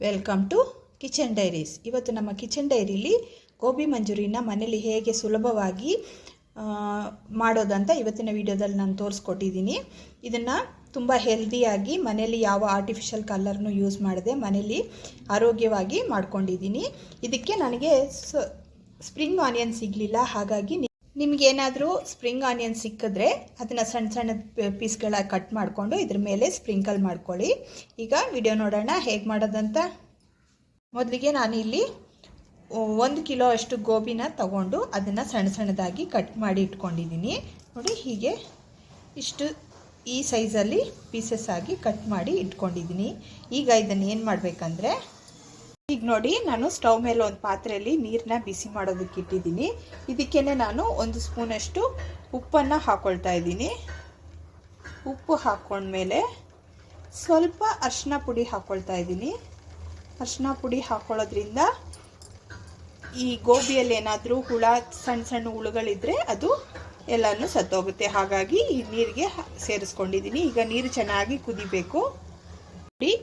Welcome to kitchen diaries ಇವತ್ತು ನಮ್ಮ kitchen ಡೈರಿಲಿ gobi ಮಂಜೂರಿನ ಮನೇಲಿ ಹೇಗೆ ಸುಲಭವಾಗಿ ಮಾಡೋದಂತ ಇವತ್ತಿನ ವಿಡಿಯೋದಲ್ಲಿ ನಾನು ತೋರಿಸ್ಕೊಟ್ಟಿದ್ದೀನಿ. ಇದನ್ನು ತುಂಬ ಹೆಲ್ದಿಯಾಗಿ ಮನೇಲಿ ಯಾವ ಆರ್ಟಿಫಿಷಿಯಲ್ ಕಲರ್ನು ಯೂಸ್ ಮಾಡದೆ ಮನೇಲಿ ಆರೋಗ್ಯವಾಗಿ ಮಾಡ್ಕೊಂಡಿದ್ದೀನಿ. ಇದಕ್ಕೆ ನನಗೆ ಸ್ಪ್ರಿಂಗ್ ಆನಿಯನ್ ಸಿಗಲಿಲ್ಲ, ಹಾಗಾಗಿ ನಿಮಗೇನಾದರೂ ಸ್ಪ್ರಿಂಗ್ ಆನಿಯನ್ ಸಿಕ್ಕಿದ್ರೆ ಅದನ್ನು ಸಣ್ಣ ಸಣ್ಣ ಪೀಸ್ಗಳ ಕಟ್ ಮಾಡಿಕೊಂಡು ಇದ್ರ ಮೇಲೆ ಸ್ಪ್ರಿಂಕಲ್ ಮಾಡ್ಕೊಳ್ಳಿ. ಈಗ ವಿಡಿಯೋ ನೋಡೋಣ ಹೇಗೆ ಮಾಡೋದಂತ. ಮೊದಲಿಗೆ ನಾನು ಇಲ್ಲಿ ಒಂದು ಕಿಲೋ ಅಷ್ಟು ಗೋಬಿನ ತಗೊಂಡು ಅದನ್ನು ಸಣ್ಣ ಸಣ್ಣದಾಗಿ ಕಟ್ ಮಾಡಿ ಇಟ್ಕೊಂಡಿದ್ದೀನಿ. ನೋಡಿ ಹೀಗೆ ಇಷ್ಟು ಈ ಸೈಜಲ್ಲಿ ಪೀಸಸ್ ಆಗಿ ಕಟ್ ಮಾಡಿ ಇಟ್ಕೊಂಡಿದ್ದೀನಿ. ಈಗ ಇದನ್ನು ಏನು ಮಾಡಬೇಕಂದ್ರೆ ಈಗ ನೋಡಿ, ನಾನು ಸ್ಟವ್ ಮೇಲೆ ಒಂದು ಪಾತ್ರೆಯಲ್ಲಿ ನೀರನ್ನ ಬಿಸಿ ಮಾಡೋದಕ್ಕೆ ಇಟ್ಟಿದ್ದೀನಿ. ಇದಕ್ಕೇ ನಾನು ಒಂದು ಸ್ಪೂನಷ್ಟು ಉಪ್ಪನ್ನು ಹಾಕ್ಕೊಳ್ತಾ ಇದ್ದೀನಿ. ಉಪ್ಪು ಹಾಕ್ಕೊಂಡ್ಮೇಲೆ ಸ್ವಲ್ಪ ಅರಿಶಿನ ಪುಡಿ ಹಾಕ್ಕೊಳ್ತಾ ಇದ್ದೀನಿ. ಅರಿಶಿನ ಪುಡಿ ಹಾಕ್ಕೊಳ್ಳೋದ್ರಿಂದ ಈ ಗೋಬಿಯಲ್ಲಿ ಏನಾದರೂ ಹುಳ ಸಣ್ಣ ಸಣ್ಣ ಹುಳುಗಳಿದ್ದರೆ ಅದು ಎಲ್ಲನೂ ಸತ್ತೋಗುತ್ತೆ. ಹಾಗಾಗಿ ಈ ನೀರಿಗೆ ಸೇರಿಸ್ಕೊಂಡಿದ್ದೀನಿ. ಈಗ ನೀರು ಚೆನ್ನಾಗಿ ಕುದಿಬೇಕು.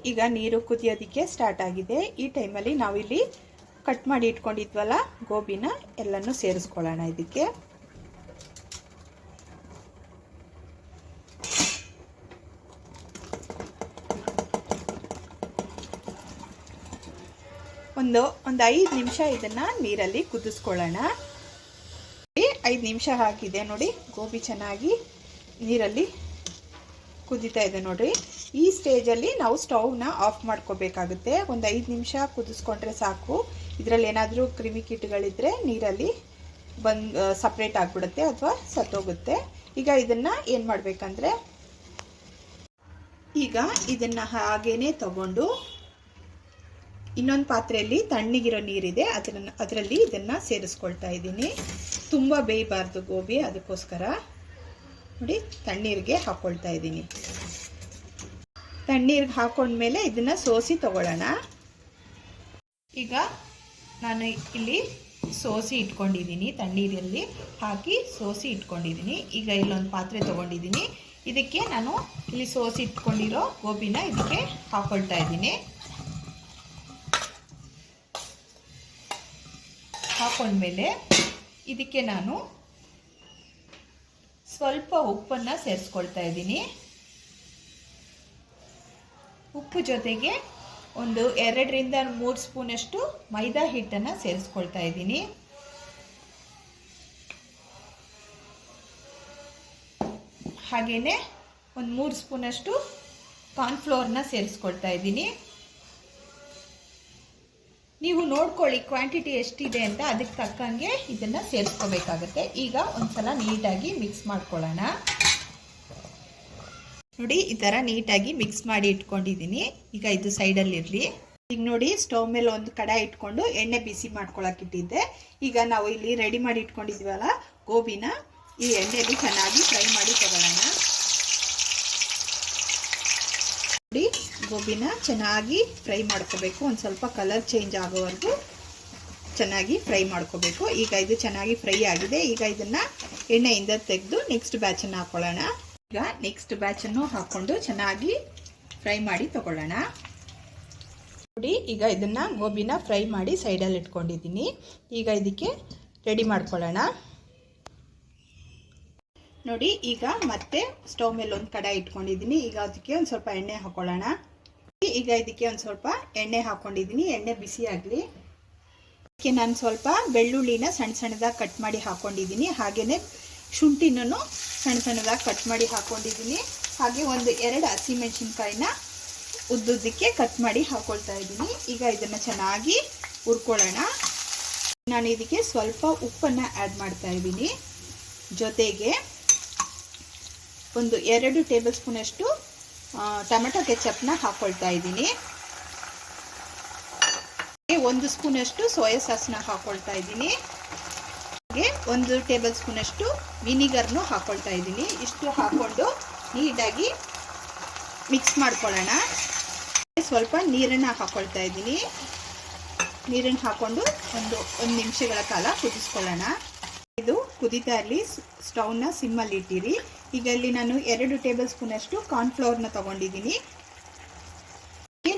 ಈಗ ನೀರು ಕುದಿಯೋದಕ್ಕೆ ಸ್ಟಾರ್ಟ್ ಆಗಿದೆ. ಈ ಟೈಮಲ್ಲಿ ನಾವಿಲ್ಲಿ ಕಟ್ ಮಾಡಿ ಇಟ್ಕೊಂಡಿದ್ವಲ್ಲ, ಗೋಬಿನ ಎಲ್ಲನೂ ಸೇರಿಸ್ಕೊಳ್ಳೋಣ ಇದಕ್ಕೆ. ಒಂದು ಒಂದು ಐದು ನಿಮಿಷ ಇದನ್ನು ನೀರಲ್ಲಿ ಕುದಿಸ್ಕೊಳ್ಳೋಣ. ಐದು ನಿಮಿಷ ಹಾಕಿದೆ ನೋಡಿ, ಗೋಬಿ ಚೆನ್ನಾಗಿ ನೀರಲ್ಲಿ ಕುದೀತಾ ಇದೆ ನೋಡ್ರಿ. ಈ ಸ್ಟೇಜಲ್ಲಿ ನಾವು ಸ್ಟೌವ್ನ ಆಫ್ ಮಾಡ್ಕೋಬೇಕಾಗುತ್ತೆ. ಒಂದು ಐದು ನಿಮಿಷ ಕುದಿಸ್ಕೊಂಡ್ರೆ ಸಾಕು. ಇದರಲ್ಲಿ ಏನಾದರೂ ಕ್ರಿಮಿಕೀಟಗಳಿದ್ದರೆ ನೀರಲ್ಲಿ ಬಂದು ಸಪ್ರೇಟ್ ಆಗಿಬಿಡುತ್ತೆ ಅಥವಾ ಸತ್ತೋಗುತ್ತೆ. ಈಗ ಇದನ್ನು ಏನು ಮಾಡಬೇಕಂದ್ರೆ, ಈಗ ಇದನ್ನು ಹಾಗೇನೆ ತಗೊಂಡು ಇನ್ನೊಂದು ಪಾತ್ರೆಯಲ್ಲಿ ತಣ್ಣಗಿರೋ ನೀರಿದೆ. ಅದನ್ನು, ಅದರಲ್ಲಿ ಇದನ್ನು ಸೇರಿಸ್ಕೊಳ್ತಾ ಇದ್ದೀನಿ. ತುಂಬ ಬೇಯಬಾರ್ದು ಗೋಬಿ, ಅದಕ್ಕೋಸ್ಕರ. ನೋಡಿ, ತಣ್ಣೀರಿಗೆ ಹಾಕ್ಕೊಳ್ತಾ ಇದ್ದೀನಿ. ತಣ್ಣೀರಿಗೆ ಹಾಕೊಂಡ್ಮೇಲೆ ಇದನ್ನು ಸೋಸಿ ತಗೊಳ್ಳೋಣ. ಈಗ ನಾನು ಇಲ್ಲಿ ಸೋಸಿ ಇಟ್ಕೊಂಡಿದ್ದೀನಿ, ತಣ್ಣೀರಲ್ಲಿ ಹಾಕಿ ಸೋಸಿ ಇಟ್ಕೊಂಡಿದ್ದೀನಿ. ಈಗ ಇಲ್ಲೊಂದು ಪಾತ್ರೆ ತೊಗೊಂಡಿದ್ದೀನಿ. ಇದಕ್ಕೆ ನಾನು ಇಲ್ಲಿ ಸೋಸಿ ಇಟ್ಕೊಂಡಿರೋ ಗೋಬಿನ ಇದಕ್ಕೆ ಹಾಕೊಳ್ತಾ ಇದ್ದೀನಿ. ಹಾಕೊಂಡ್ಮೇಲೆ ಇದಕ್ಕೆ ನಾನು ಸ್ವಲ್ಪ ಉಪ್ಪನ್ನು ಸೇರಿಸ್ಕೊಳ್ತಾ ಇದ್ದೀನಿ. ಉಪ್ಪು ಜೊತೆಗೆ ಒಂದು ಎರಡರಿಂದ ಮೂರು ಸ್ಪೂನಷ್ಟು ಮೈದಾ ಹಿಟ್ಟನ್ನು ಸೇರಿಸ್ಕೊಳ್ತಾ ಇದ್ದೀನಿ. ಹಾಗೆಯೇ ಒಂದು ಮೂರು ಸ್ಪೂನಷ್ಟು ಕಾರ್ನ್ಫ್ಲೋರ್ನ ಸೇರಿಸ್ಕೊಳ್ತಾ ಇದ್ದೀನಿ. ನೀವು ನೋಡ್ಕೊಳ್ಳಿ ಕ್ವಾಂಟಿಟಿ ಎಷ್ಟಿದೆ ಅಂತ ಅದಕ್ಕೆ ತಕ್ಕಂಗೆ ಇದನ್ನು ಸೇರಿಸ್ಕೋಬೇಕಾಗತ್ತೆ. ಈಗ ಒಂದು ಸಲ ನೀಟಾಗಿ ಮಿಕ್ಸ್ ಮಾಡ್ಕೊಳ್ಳೋಣ. ನೋಡಿ, ಈ ಥರ ನೀಟಾಗಿ ಮಿಕ್ಸ್ ಮಾಡಿ ಇಟ್ಕೊಂಡಿದ್ದೀನಿ. ಈಗ ಇದು ಸೈಡಲ್ಲಿರಲಿ ಈಗ ನೋಡಿ ಸ್ಟವ್ ಮೇಲೆ ಒಂದು ಕಡಾಯಿ ಇಟ್ಕೊಂಡು ಎಣ್ಣೆ ಬಿಸಿ ಇಟ್ಟಿದ್ದೆ. ಈಗ ನಾವು ಇಲ್ಲಿ ರೆಡಿ ಮಾಡಿ ಇಟ್ಕೊಂಡಿದ್ವಲ್ಲ, ಗೋಬಿನ, ಈ ಎಣ್ಣೆಯಲ್ಲಿ ಚೆನ್ನಾಗಿ ಫ್ರೈ ಮಾಡಿ ತಗೊಳ್ಳೋಣ ನೋಡಿ, ಗೋಬಿನ ಚೆನ್ನಾಗಿ ಫ್ರೈ ಮಾಡ್ಕೋಬೇಕು. ಒಂದು ಸ್ವಲ್ಪ ಕಲರ್ ಚೇಂಜ್ ಆಗೋವರೆಗೂ ಚೆನ್ನಾಗಿ ಫ್ರೈ ಮಾಡ್ಕೋಬೇಕು. ಈಗ ಇದು ಚೆನ್ನಾಗಿ ಫ್ರೈ ಆಗಿದೆ. ಈಗ ಇದನ್ನು ಎಣ್ಣೆಯಿಂದ ತೆಗೆದು ನೆಕ್ಸ್ಟ್ ಬ್ಯಾಚನ್ನು ಹಾಕೊಳ್ಳೋಣ. ಈಗ ನೆಕ್ಸ್ಟ್ ಬ್ಯಾಚನ್ನು ಹಾಕ್ಕೊಂಡು ಚೆನ್ನಾಗಿ ಫ್ರೈ ಮಾಡಿ ತಗೊಳ್ಳೋಣ. ನೋಡಿ, ಈಗ ಇದನ್ನು ಗೋಬಿನ ಫ್ರೈ ಮಾಡಿ ಸೈಡಲ್ಲಿ ಇಟ್ಕೊಂಡಿದ್ದೀನಿ. ಈಗ ಇದಕ್ಕೆ ರೆಡಿ ಮಾಡ್ಕೊಳ್ಳೋಣ. ನೋಡಿ, ಈಗ ಮತ್ತೆ ಸ್ಟವ್ ಮೇಲೆ ಒಂದು ಕಡಾಯಿ ಇಟ್ಕೊಂಡಿದ್ದೀನಿ. ಈಗ ಅದಕ್ಕೆ ಒಂದು ಸ್ವಲ್ಪ ಎಣ್ಣೆ ಹಾಕೊಳ್ಳೋಣ. ಈಗ ಇದಕ್ಕೆ ಒಂದು ಸ್ವಲ್ಪ ಎಣ್ಣೆ ಹಾಕ್ಕೊಂಡಿದ್ದೀನಿ ಎಣ್ಣೆ ಬಿಸಿ ಆಗಲಿ. ಇದಕ್ಕೆ ನಾನು ಸ್ವಲ್ಪ ಬೆಳ್ಳುಳ್ಳಿನ ಸಣ್ಣ ಸಣ್ಣದಾಗಿ ಕಟ್ ಮಾಡಿ ಹಾಕ್ಕೊಂಡಿದ್ದೀನಿ ಹಾಗೆಯೇ ಶುಂಠಿನೂ ಸಣ್ಣ ಸಣ್ಣದಾಗಿ ಕಟ್ ಮಾಡಿ ಹಾಕ್ಕೊಂಡಿದ್ದೀನಿ ಹಾಗೆ ಒಂದು ಎರಡು ಹಸಿಮೆಣಸಿನ್ಕಾಯಿನ ಉದ್ದುದ್ದಕ್ಕೆ ಕಟ್ ಮಾಡಿ ಹಾಕ್ಕೊಳ್ತಾ ಇದ್ದೀನಿ. ಈಗ ಇದನ್ನು ಚೆನ್ನಾಗಿ ಹುರ್ಕೊಳ್ಳೋಣ. ನಾನು ಇದಕ್ಕೆ ಸ್ವಲ್ಪ ಉಪ್ಪನ್ನು ಆ್ಯಡ್ ಮಾಡ್ತಾ ಇದ್ದೀನಿ. ಜೊತೆಗೆ ಒಂದು ಎರಡು ಟೇಬಲ್ ಸ್ಪೂನಷ್ಟು ಟೊಮೆಟೊ ಕೆಚಪ್ನ ಹಾಕ್ಕೊಳ್ತಾ ಇದ್ದೀನಿ. ಒಂದು ಸ್ಪೂನಷ್ಟು ಸೋಯಾ ಸಾಸ್ನ ಹಾಕ್ಕೊಳ್ತಾ ಇದ್ದೀನಿ. ಹಾಗೆ ಒಂದು ಟೇಬಲ್ ಸ್ಪೂನಷ್ಟು ವಿನಿಗರ್ನು ಹಾಕ್ಕೊಳ್ತಾ ಇದ್ದೀನಿ. ಇಷ್ಟು ಹಾಕ್ಕೊಂಡು ನೀಟಾಗಿ ಮಿಕ್ಸ್ ಮಾಡ್ಕೊಳ್ಳೋಣ. ಸ್ವಲ್ಪ ನೀರನ್ನು ಹಾಕ್ಕೊಳ್ತಾ ಇದ್ದೀನಿ. ನೀರನ್ನು ಹಾಕ್ಕೊಂಡು ಒಂದು ಒಂದು ನಿಮಿಷಗಳ ಕಾಲ ಕುದಿಸ್ಕೊಳ್ಳೋಣ. ಇದು ಕುದೀತಾ ಇರಲಿ, ಸ್ಟವ್ನ ಸಿಮ್ಮಲ್ಲಿ ಇಟ್ಟಿರಿ. ಈಗ ಇಲ್ಲಿ ನಾನು ಎರಡು ಟೇಬಲ್ ಸ್ಪೂನಷ್ಟು ಕಾರ್ನ್ಫ್ಲವರ್ನ ತೊಗೊಂಡಿದ್ದೀನಿ.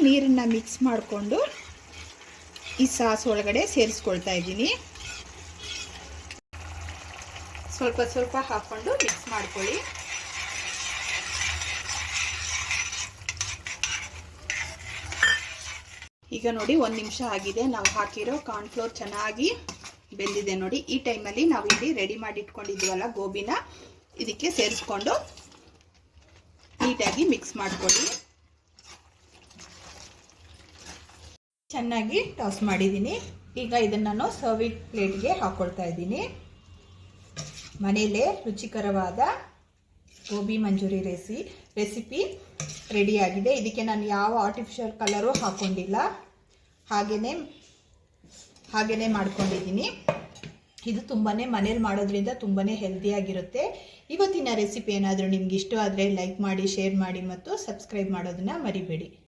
ನೀರನ್ನು ಮಿಕ್ಸ್ ಮಾಡಿಕೊಂಡು ಈ ಸಾಸ್ ಒಳಗಡೆ ಸೇರಿಸ್ಕೊಳ್ತಾ ಇದ್ದೀನಿ. ಸ್ವಲ್ಪ ಸ್ವಲ್ಪ ಹಾಕ್ಕೊಂಡು ಮಿಕ್ಸ್ ಮಾಡ್ಕೊಳ್ಳಿ. ಈಗ ನೋಡಿ ಒಂದು ನಿಮಿಷ ಆಗಿದೆ. ನಾವು ಹಾಕಿರೋ ಕಾರ್ನ್ಫ್ಲೋರ್ ಚೆನ್ನಾಗಿ ಬೆಂದಿದೆ ನೋಡಿ. ಈ ಟೈಮಲ್ಲಿ ನಾವು ಇಲ್ಲಿ ರೆಡಿ ಮಾಡಿ ಇಟ್ಕೊಂಡಿದ್ವಲ್ಲ ಗೋಬಿನ, ಇದಕ್ಕೆ ಸೇರಿಸ್ಕೊಂಡು ನೀಟಾಗಿ ಮಿಕ್ಸ್ ಮಾಡ್ಕೊಳ್ಳಿ. ಚೆನ್ನಾಗಿ ಟಾಸ್ ಮಾಡಿದ್ದೀನಿ. ಈಗ ಇದನ್ನು ನಾನು ಸರ್ವಿಂಗ್ ಪ್ಲೇಟ್ಗೆ ಹಾಕ್ಕೊಳ್ತಾ ಇದ್ದೀನಿ. ಮನೆಯಲ್ಲೇ ರುಚಿಕರವಾದ ಗೋಬಿ ಮಂಜೂರಿ ರೆಸಿ, ರೆಸಿಪಿ ರೆಡಿಯಾಗಿದೆ ಇದಕ್ಕೆ ನಾನು ಯಾವ ಆರ್ಟಿಫಿಷಿಯಲ್ ಕಲರು ಹಾಕ್ಕೊಂಡಿಲ್ಲ ಹಾಗೆಯೇ ಹಾಗೆಯೇ ಮಾಡ್ಕೊಂಡಿದ್ದೀನಿ. ಇದು ತುಂಬಾ ಮನೇಲಿ ಮಾಡೋದ್ರಿಂದ ತುಂಬಾ ಹೆಲ್ದಿಯಾಗಿರುತ್ತೆ ಇವತ್ತಿನ ರೆಸಿಪಿ ಏನಾದರೂ ನಿಮ್ಗೆ ಇಷ್ಟವಾದರೆ ಲೈಕ್ ಮಾಡಿ ಶೇರ್ ಮಾಡಿ ಮತ್ತು ಸಬ್ಸ್ಕ್ರೈಬ್ ಮಾಡೋದನ್ನು ಮರಿಬೇಡಿ.